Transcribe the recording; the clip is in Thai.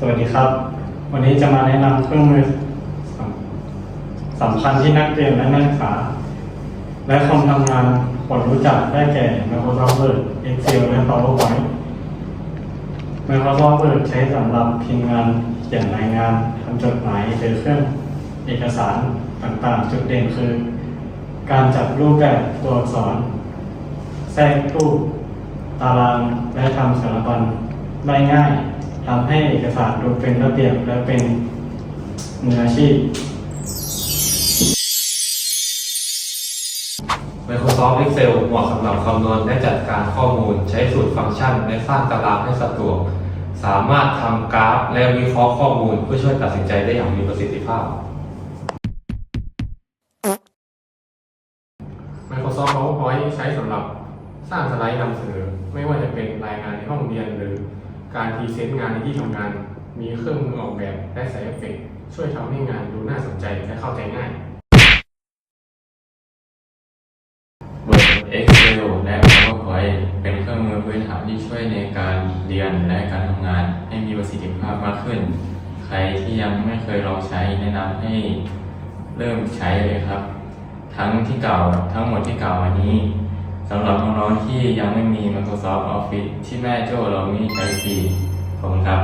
สวัสดีครับ วันนี้จะมาแนะนำเครื่องมือสำคัญที่นักเรียนและนักศึกษา และคนทำงานควรรู้จักได้แก่ Microsoft Word Excel และ PowerPoint Microsoft Word ใช้สำหรับพิมพ์งานเขียนรายงานทำจดหมายหรือเครื่องเอกสารต่างๆ จุดเด่นคือ การจัดรูปแบบตัวอักษร แทรกรูป ตารางและทำสารบัญได้ง่าย ทำให้เอกสารดูเป็นระเบียบและเป็นมืออาชีพ Microsoft Excel เหมาะสำหรับคำนวณและจัดการข้อมูล ใช้สูตรฟังก์ชันและสร้างตารางให้สะดวกสามารถทำกราฟและวิเคราะห์ข้อมูลเพื่อช่วยตัดสินใจได้อย่างมีประสิทธิภาพ Microsoft PowerPoint ใช้สำหรับสร้างสไลด์นำเสนอ ไม่ว่าจะเป็นรายงานในห้องเรียนหรือ การพรีเซนต์งานในที่ทำงาน มีเครื่องมือออกแบบและใส่เอฟเฟกต์ช่วยทำให้งานดูน่าสนใจและเข้าใจง่าย Word Excel และ PowerPoint เป็นเครื่องมือพื้นฐานที่ช่วยในการเรียนและการทำงานให้มีประสิทธิภาพมากขึ้น ใครที่ยังไม่เคยลองใช้แนะนำให้เริ่มใช้เลยครับ ทั้งที่เก่าทั้งหมดที่เก่าวันนี้ สำหรับน้องๆที่ยังไม่มี Microsoft Office ที่แม่โจ้เรามีใช้ฟรีขอบคุณครับ